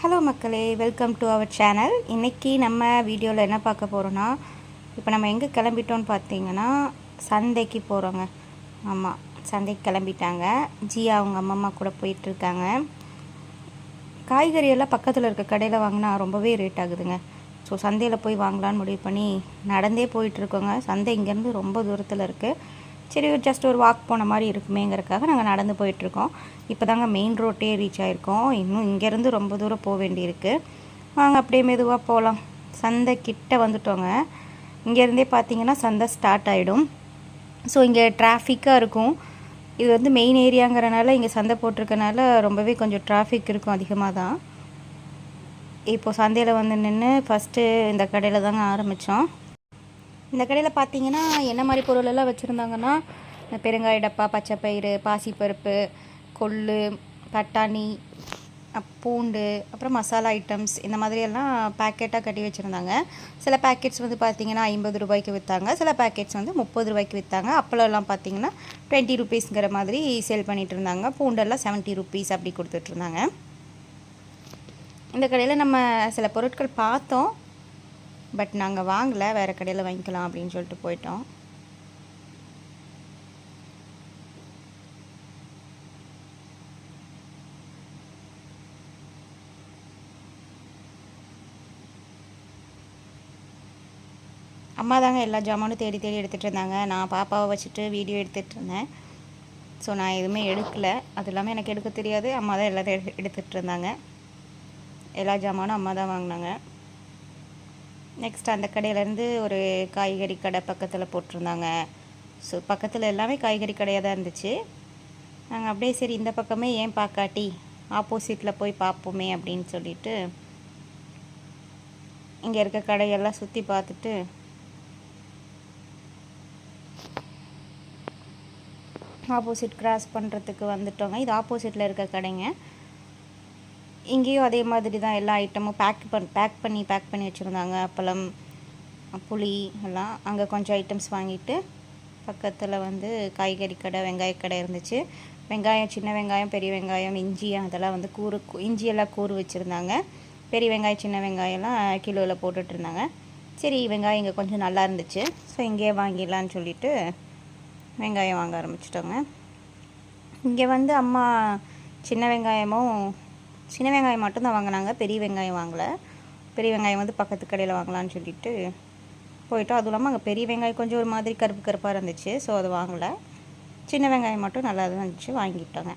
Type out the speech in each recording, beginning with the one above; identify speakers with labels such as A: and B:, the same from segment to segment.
A: Hello மக்களே. Welcome to our channel இன்றைக்கி நம்ம வீடியோவில் என்ன பார்க்க போகிறோன்னா இப்போ நம்ம எங்கே கிளம்பிட்டோன்னு பார்த்தீங்கன்னா சந்தைக்கு போகிறோங்க ஆமாம் சந்தைக்கு கிளம்பிட்டாங்க. ஜியா அவங்க அம்மா அம்மா கூட போயிட்டுருக்காங்க காய்கறியெல்லாம் பக்கத்தில் இருக்க கடையில் வாங்கினா ரொம்பவே ரேட் ஆகுதுங்க. ஸோ சந்தையில் போய் வாங்கலான்னு முடிவு பண்ணி நடந்தே போயிட்டுருக்கோங்க சந்தை இங்கேருந்து ரொம்ப தூரத்தில் இருக்குது சரி ஜஸ்ட் ஒரு வாக் போன மாதிரி இருக்குமேங்கிறதுக்காக நாங்கள் நடந்து போயிட்டுருக்கோம். இப்போ தாங்க மெயின் ரோட்டே ரீச் ஆகிருக்கோம் இன்னும் இங்கேருந்து ரொம்ப தூரம் போக வேண்டியிருக்கு. வாங்க அப்படியே மெதுவாக போகலாம் சந்தை கிட்ட வந்துட்டோங்க. இங்கேருந்தே பார்த்தீங்கன்னா சந்தை ஸ்டார்ட் ஆகிடும் ஸோ இங்கே டிராஃபிக்காக இருக்கும். இது வந்து மெயின் ஏரியாங்கிறனால இங்கே சந்தை போட்டிருக்கனால ரொம்பவே கொஞ்சம் டிராஃபிக் இருக்கும் அதிகமாக தான். இப்போது சந்தையில் வந்து நின்று ஃபஸ்ட்டு இந்த கடையில் தாங்க ஆரம்பித்தோம் இந்த கடையில் பார்த்தீங்கன்னா என்ன மாதிரி பொருள் எல்லாம் வச்சுருந்தாங்கன்னா இந்த பெருங்காய டப்பா பச்சைப்பயிறு பாசிப்பருப்பு கொள்ளு பட்டாணி பூண்டு அப்புறம் மசாலா ஐட்டம்ஸ் இந்த மாதிரியெல்லாம் பேக்கெட்டாக கட்டி வச்சுருந்தாங்க. சில பேக்கெட்ஸ் வந்து பார்த்தீங்கன்னா ஐம்பது ரூபாய்க்கு விற்றாங்க சில பேக்கெட்ஸ் வந்து முப்பது ரூபாய்க்கு விற்றாங்க அப்பளம்லாம் பார்த்தீங்கன்னா டுவெண்ட்டி ருபீஸ்ங்கிற மாதிரி சேல் பண்ணிகிட்டு இருந்தாங்க. பூண்டெல்லாம் செவன்ட்டி ருபீஸ் அப்படி கொடுத்துட்ருந்தாங்க இந்த கடையில் நம்ம சில பொருட்கள் பார்த்தோம். பட் நாங்கள் வாங்கலை வேறு கடையில் வாங்கிக்கலாம் அப்படின்னு சொல்லிட்டு போயிட்டோம். அம்மா தாங்க எல்லா ஜாமானும் தேடி தேடி எடுத்துகிட்டு இருந்தாங்க. நான் பாப்பாவை வச்சுட்டு வீடியோ எடுத்துகிட்டு இருந்தேன். ஸோ நான் எதுவுமே எடுக்கலை. அது இல்லாமல் எனக்கு எடுக்க தெரியாது. அம்மா தான் எல்லாத்தையும் எடுத்துகிட்டு இருந்தாங்க. எல்லா ஜாமானும் அம்மா தான் வாங்கினாங்க. நெக்ஸ்ட் அந்த கடையிலேருந்து ஒரு காய்கறி கடை பக்கத்தில் போட்டிருந்தாங்க. ஸோ பக்கத்தில் எல்லாமே காய்கறி கடையாக தான் இருந்துச்சு. நாங்கள் அப்படியே சரி இந்த பக்கமே ஏன் பார்க்காட்டி ஆப்போசிட்டில் போய் பார்ப்போமே அப்படின்னு சொல்லிட்டு இங்கே இருக்க கடையெல்லாம் சுற்றி பார்த்துட்டு ஆப்போசிட் கிராஸ் பண்ணுறதுக்கு வந்துட்டோங்க. இது ஆப்போசிட்டில் இருக்க கடைங்க. இங்கேயும் அதே மாதிரி தான் எல்லா ஐட்டமும் பேக் பண் பேக் பண்ணி பேக் பண்ணி வச்சுருந்தாங்க. அப்பளம் புளி எல்லாம். அங்கே கொஞ்சம் ஐட்டம்ஸ் வாங்கிட்டு பக்கத்தில் வந்து காய்கறி கடை வெங்காய கடை இருந்துச்சு. வெங்காயம் சின்ன வெங்காயம் பெரிய வெங்காயம் இஞ்சி அதெல்லாம் வந்து கூறு இஞ்சி எல்லாம் கூறு வச்சுருந்தாங்க. பெரிய வெங்காயம் சின்ன வெங்காயம்லாம் கிலோவில் போட்டுட்ருந்தாங்க சரி வெங்காயம் இங்கே கொஞ்சம் நல்லா இருந்துச்சு. ஸோ இங்கேயே வாங்கிடலான்னு சொல்லிட்டு வெங்காயம் வாங்க ஆரம்பிச்சிட்டோங்க. இங்கே வந்து அம்மா சின்ன வெங்காயமும் சின்ன வெங்காயம் மட்டும்தான் வாங்கினாங்க பெரிய வெங்காயம் வாங்கலை. பெரிய வெங்காயம் வந்து பக்கத்து கடையில் வாங்கலான்னு சொல்லிட்டு போயிட்டோம். அதுவும் இல்லாமல் அங்கே பெரிய வெங்காயம் கொஞ்சம் ஒரு மாதிரி கருப்பு கருப்பாக இருந்துச்சு ஸோ அது வாங்கலை. சின்ன வெங்காயம் மட்டும் நல்லா தான் இருந்துச்சு வாங்கிட்டோங்க.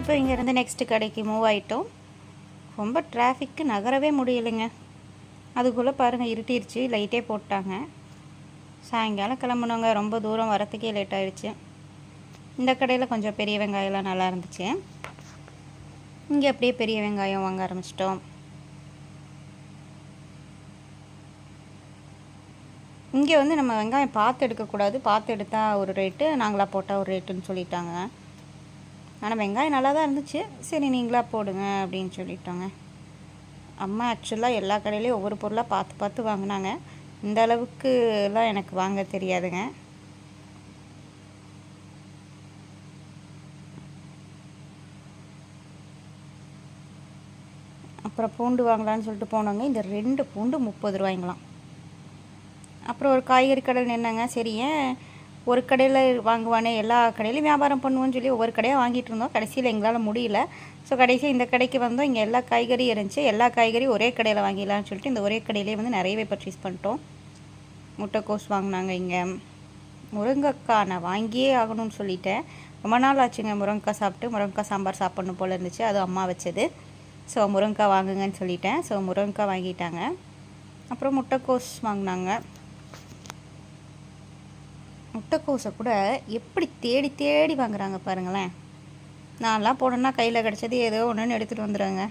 A: இப்போ இங்கேருந்து நெக்ஸ்ட்டு கடைக்கு மூவ் ஆகிட்டோம் ரொம்ப டிராஃபிக்கு நகரவே முடியலைங்க. அதுக்குள்ளே பாருங்கள் இருட்டிருச்சு லைட்டே போட்டாங்க. சாயங்காலம் கிளம்புனவங்க ரொம்ப தூரம் வரத்துக்கே லேட் ஆகிடுச்சு இந்த கடையில் கொஞ்சம் பெரிய வெங்காயம்லாம் நல்லா இருந்துச்சு. இங்கே அப்படியே பெரிய வெங்காயம் வாங்க ஆரம்பிச்சிட்டோம். இங்கே வந்து நம்ம வெங்காயம் பார்த்து எடுக்கக்கூடாது. பார்த்து எடுத்தால் ஒரு ரேட்டு நாங்களாக போட்டால் ஒரு ரேட்டுன்னு சொல்லிட்டாங்க. ஆனால் வெங்காயம் நல்லா தான் இருந்துச்சு. சரி நீங்களாக போடுங்க அப்படின்னு சொல்லிட்டோங்க. அம்மா ஆக்சுவலாக எல்லா கடையிலையும் ஒவ்வொரு பொருளாக பார்த்து பார்த்து வாங்கினாங்க. இந்த அளவுக்குலாம் எனக்கு வாங்க தெரியாதுங்க. அப்புறம் பூண்டு வாங்கலான்னு சொல்லிட்டு போனோங்க இந்த ரெண்டு பூண்டு முப்பது ரூபாய்ங்களாம். அப்புறம் ஒரு காய்கறி கடல் நின்னாங்க. சரி ஏன் ஒரு கடையில் வாங்குவானே எல்லா கடையிலையும் வியாபாரம் பண்ணுவோன்னு சொல்லி ஒவ்வொரு கடையாக வாங்கிட்டு இருந்தோம். கடைசியில் எங்களால் முடியல. ஸோ கடைசியாக இந்த கடைக்கு வந்தோம். இங்கே எல்லா காய்கறியும் இருந்துச்சு. எல்லா காய்கறியும் ஒரே கடையில் வாங்கிடலான்னு சொல்லிட்டு இந்த ஒரே கடையிலே வந்து நிறையவே பர்ச்சேஸ் பண்ணிட்டோம். முட்டைக்கோஸ் வாங்கினாங்க இங்கே. முருங்கைக்காய் நான் வாங்கியே ஆகணும்னு சொல்லிட்டேன். ரொம்ப நாள் ஆச்சுங்க. முருங்கைக்காய் சாப்பிட்டு முருங்கைக்காய் சாம்பார் சாப்பிட்ணும் போல் இருந்துச்சு. அது அம்மா வச்சது. ஸோ முருங்கைக்காய் வாங்குங்கன்னு சொல்லிட்டேன். ஸோ முருங்கைக்காய் வாங்கிட்டாங்க. அப்புறம் முட்டைக்கோஸ் வாங்கினாங்க. முட்டைக்கோஸை கூட எப்படி தேடி தேடி வாங்குறாங்க பாருங்களேன். நான்லாம் போனேன்னா கையில் கிடச்சது ஏதோ ஒன்றுன்னு எடுத்துகிட்டு வந்துடுவேங்க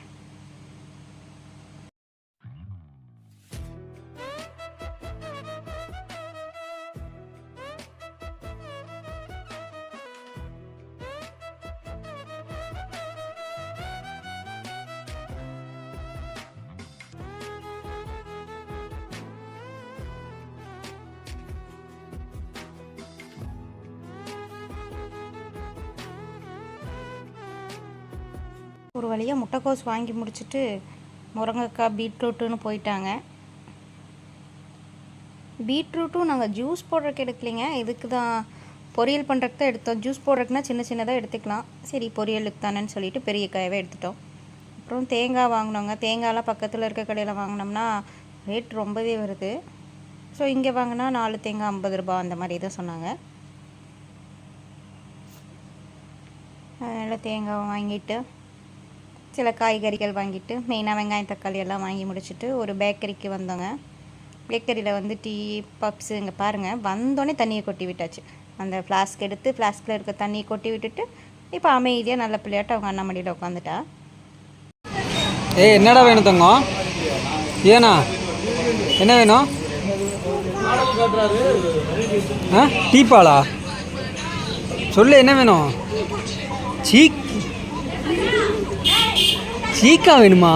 A: ஒரு வழியாக முட்டைக்கோஸ் வாங்கி முடிச்சுட்டு முருங்கைக்காய் பீட்ரூட்டுன்னு போயிட்டாங்க. பீட்ரூட்டும் நாங்கள் ஜூஸ் போடுறதுக்கு எடுக்கலைங்க. இதுக்கு தான் பொரியல் பண்ணுறதுக்கு தான் எடுத்தோம். ஜூஸ் போடுறதுக்குனா சின்ன சின்னதாக எடுத்துக்கலாம். சரி பொரியலுக்கு தானேன்னு சொல்லிட்டு பெரிய காயவே எடுத்துட்டோம். அப்புறம் தேங்காய் வாங்கினோங்க. தேங்காயெலாம் பக்கத்தில் இருக்க கடையில் வாங்கினோம்னா ரேட் ரொம்பவே வருது. ஸோ இங்கே வாங்கினா நாலு தேங்காய் ஐம்பது ரூபாய் அந்த மாதிரி தான் சொன்னாங்க. அதனால் தேங்காய் வாங்கிட்டு சில காய்கறிகள் வாங்கிட்டு மெயினாக வெங்காயம் தக்காளி எல்லாம் வாங்கி முடிச்சுட்டு ஒரு பேக்கரிக்கு வந்தோங்க. பேக்கரியில் வந்து டீ பப்ஸு இங்கே பாருங்கள் வந்தோடனே தண்ணியை கொட்டி விட்டாச்சு. அந்த ஃப்ளாஸ்க் எடுத்து ஃப்ளாஸ்கில் இருக்க தண்ணியை கொட்டி விட்டுட்டு இப்போ அமைதியாக நல்ல பிள்ளையாட்ட அவங்க அண்ணா மடியில் உட்காந்துட்டா
B: ஏ என்னடா வேணும் தங்கம்? ஏண்ணா என்ன வேணும்? ஆ? டீப்பாலா சொல்லு என்ன வேணும்? சீக் சீக்கா வேணுமா?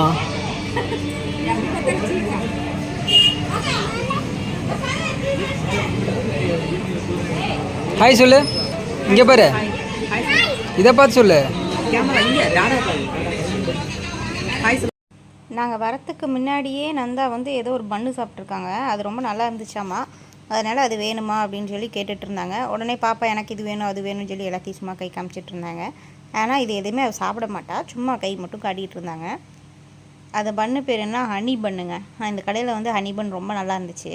B: ஹாய் சொல்லு. இங்கே பாரு. இதை பார்த்து சொல்லு.
A: நாங்கள் வரத்துக்கு முன்னாடியே நந்தா வந்து ஏதோ ஒரு பன்னு சாப்பிட்ருக்காங்க அது ரொம்ப நல்லா இருந்துச்சாமா அதனால் அது வேணுமா அப்படின்னு சொல்லி கேட்டுட்ருந்தாங்க உடனே பாப்பா எனக்கு இது வேணும் அது வேணும்னு சொல்லி எல்லாத்தையும் சும்மா கை காமிச்சிட்டு இருந்தாங்க. ஆனால் இது எதுவுமே அவள் சாப்பிட மாட்டா. சும்மா கை மட்டும் காட்டிகிட்டு இருந்தாங்க. அந்த பன்னு பேர் என்ன? ஹனி பண்ணுங்க. இந்த கடையில் வந்து ஹனி பன் ரொம்ப நல்லா இருந்துச்சு.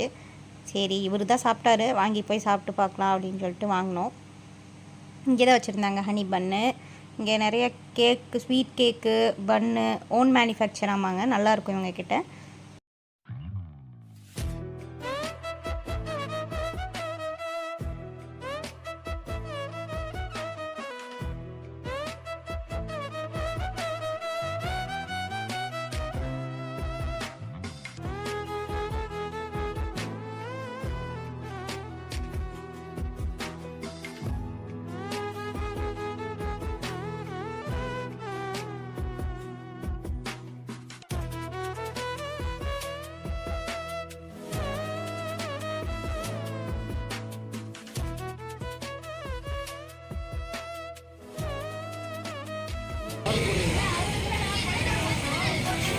A: சரி இவர் தான் சாப்பிட்டாரு. வாங்கி போய் சாப்பிட்டு பார்க்கலாம் அப்படின்னு சொல்லிட்டு வாங்கினோம். இங்கே தான் வச்சுருந்தாங்க ஹனி பன்னு இங்கே நிறைய cake sweet cake bun own manufacture ஆமாங்க. நல்லாயிருக்கும் இவங்கக்கிட்ட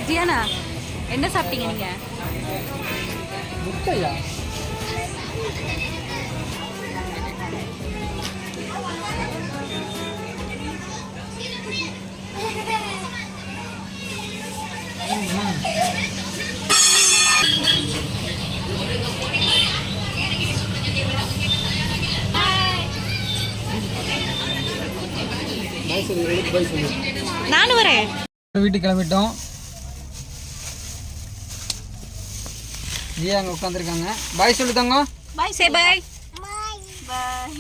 C: ஜியானா என்ன சாப்பிட்டீங்க நீங்க?
B: முட்டையா?
C: நானும் வரேன்.
B: வீட்டுக்கு கிளம்பிட்டோம். ஜியா அங்கே உட்காந்துருக்காங்க. பாய் சொல்லு தங்கம்
C: பாய் சே பாய் பாய்